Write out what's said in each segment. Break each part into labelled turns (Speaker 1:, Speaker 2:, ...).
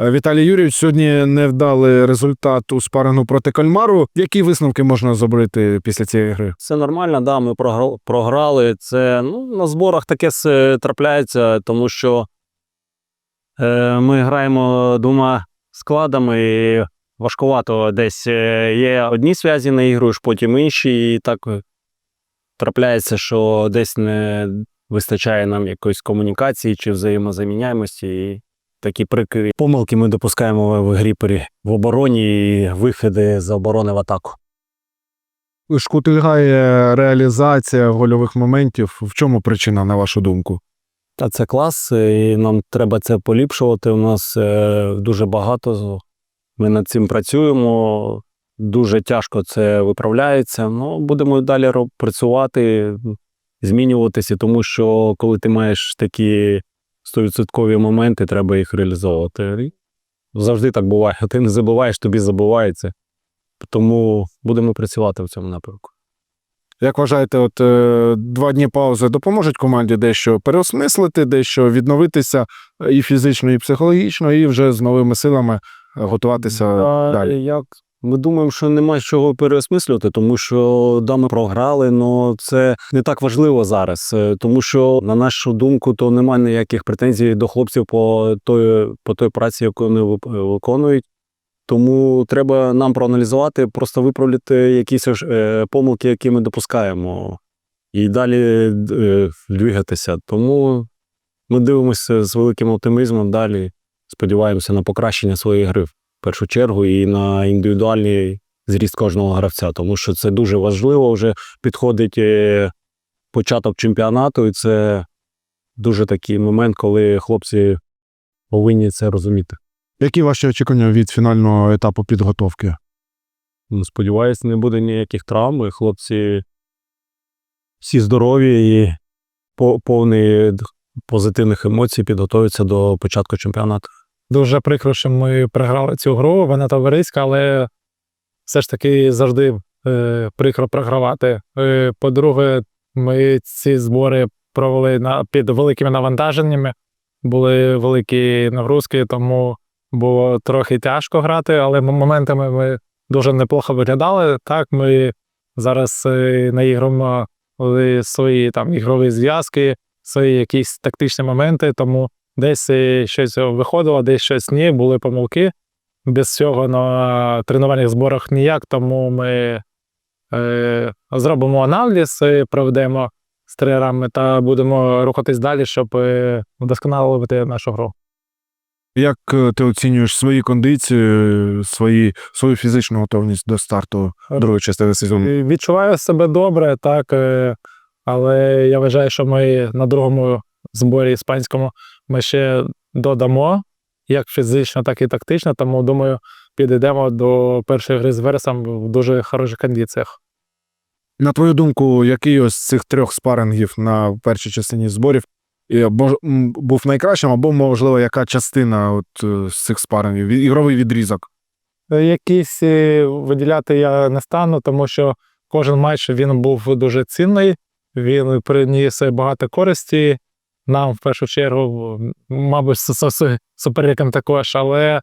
Speaker 1: Е, Віталій Юрійович, сьогодні невдалий результат у спарингу проти кальмару. Які висновки можна зробити після цієї гри?
Speaker 2: Все нормально, да, ми програли. Це ну, на зборах таке трапляється, тому що е, ми граємо двома складами, і важкувато десь е, є одні зв'язі наігруєш, потім інші, і так е, трапляється, що десь не вистачає нам якоїсь комунікації чи взаємозаміняємості. І такі прикрі помилки ми допускаємо в грі при- в обороні і виходи з оборони в атаку.
Speaker 1: Шкутильгає реалізація гольових моментів. В чому причина, на вашу думку?
Speaker 2: Та це клас, і нам треба це поліпшувати. У нас е, дуже багато. Ми над цим працюємо. Дуже тяжко це виправляється. Ну, будемо далі працювати, змінюватися, тому що коли ти маєш такі 100% моменти, треба їх реалізовувати. Завжди так буває. Ти не забуваєш, тобі забувається. Тому будемо працювати в цьому напрямку.
Speaker 1: Як вважаєте, от е, два дні паузи допоможуть команді дещо переосмислити, дещо відновитися і фізично, і психологічно, і вже з новими силами е, готуватися
Speaker 2: А,
Speaker 1: далі.
Speaker 2: Як? Ми думаємо, що немає чого переосмислювати, тому що да, ми програли, але це не так важливо зараз. е, Тому що, на нашу думку, то немає ніяких претензій до хлопців по той, по той праці, яку вони виконують. Тому треба нам проаналізувати, просто виправляти якісь е, помилки, які ми допускаємо, і далі е, двигатися. Тому ми дивимося з великим оптимізмом далі. Сподіваємося на покращення своєї гри в першу чергу і на індивідуальний зріст кожного гравця, тому що це дуже важливо. Вже підходить е, початок чемпіонату, і це дуже такий момент, коли хлопці повинні це розуміти.
Speaker 1: Які ваші очікування від фінального етапу підготовки?
Speaker 2: Ну, Сподіваюсь, не буде ніяких травм. Хлопці всі здорові і по- повні позитивних емоцій підготуються до початку чемпіонату.
Speaker 3: Дуже прикро, що ми програли цю гру, вона товариська, але все ж таки завжди е, прикро програвати. Е, по-друге, ми ці збори провели на, під великими навантаженнями, були великі нагрузки, тому було трохи тяжко грати, але моментами ми дуже неплохо виглядали. Так, ми зараз е, наіграємо е, свої там ігрові зв'язки, свої якісь тактичні моменти, тому Десь е, щось виходило, десь щось ні, були помилки. Без цього на тренувальних зборах ніяк, тому ми е, зробимо аналіз, е, проведемо з тренерами та будемо рухатись далі, щоб е, вдосконалювати нашу гру.
Speaker 1: Як ти оцінюєш свої кондиції, свої, свою фізичну готовність до старту другої частини сезону?
Speaker 3: Відчуваю себе добре, так, але я вважаю, що ми на другому зборі іспанському ми ще додамо як фізично, так і тактично, тому думаю, підійдемо до першої гри з Вересом в дуже хороших кондиціях.
Speaker 1: На твою думку, який ось з цих трьох спарингів на першій частині зборів був найкращим, або, можливо, яка частина от, е, з цих спарингів? Ігровий відрізок.
Speaker 3: Е, Якісь е, виділяти я не стану, тому що кожен матч він був дуже цінний, він приніс багато користі. Нам в першу чергу, мабуть, суперникам також, але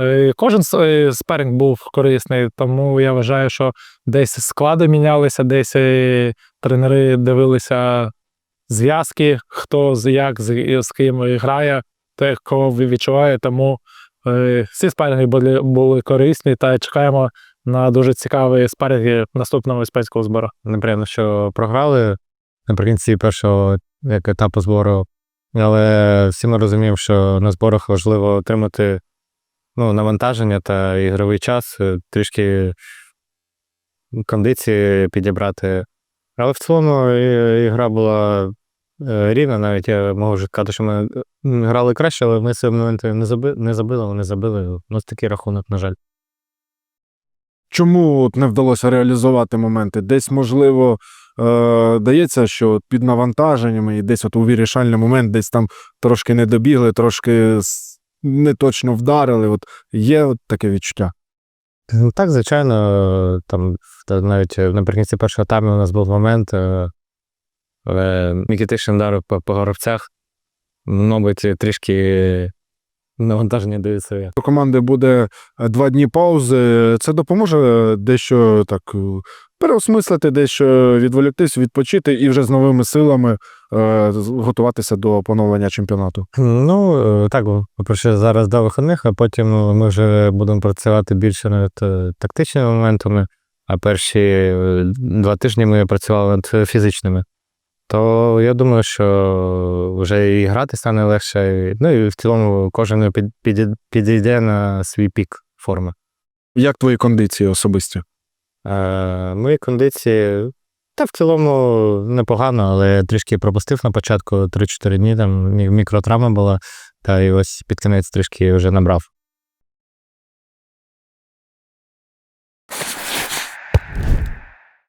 Speaker 3: е, кожен е, був корисний, тому я вважаю, що десь склади мінялися, десь е, тренери дивилися зв'язки, хто з як з, ким грає, те, кого відчуває. Тому Всі спарринги були, були корисні та чекаємо на дуже цікаві спарринги наступного іспанського збору.
Speaker 4: Неприємно, що програли наприкінці першого як етапу збору. Але всі ми розуміємо, що на зборах важливо отримати ну, навантаження та ігровий час, е, трішки кондиції підібрати. Але в цілому ігра була е, рівна, навіть я можу сказати, що ми грали краще, але ми цього моменту не забили, не забили, вони забили. У нас такий рахунок, на жаль.
Speaker 1: Чому не вдалося реалізувати моменти? Десь, можливо, е, дається, що під навантаженнями і десь от у вирішальний момент, десь там трошки не добігли, трошки не точно вдарили. От є от таке відчуття.
Speaker 4: Ну, Так, звичайно, там навіть е, наприкінці першого тайму у нас був момент, е, але Микітишин вдарив по, по горобцях. Мабуть, трішки
Speaker 2: Навантаження дивиться.
Speaker 1: У команди буде е, два дні паузи. Це допоможе дещо так е, переосмислити, дещо відволіктись, відпочити і вже з новими силами е, готуватися до поновлення чемпіонату.
Speaker 4: Ну, е, так, по-перше, зараз до вихідних, а потім ми вже будемо працювати більше над е, тактичними моментами, а перші е, два тижні ми працювали над фізичними. То я думаю, що вже і грати стане легше. Ну і в цілому кожен під, під, підійде на свій пік форми.
Speaker 1: Як твої кондиції особисті?
Speaker 4: Е, мої кондиції, та в цілому непогано, але трішки пропустив на початку 3-4 дні, там мікротравма була, та і ось під кінець трішки вже набрав.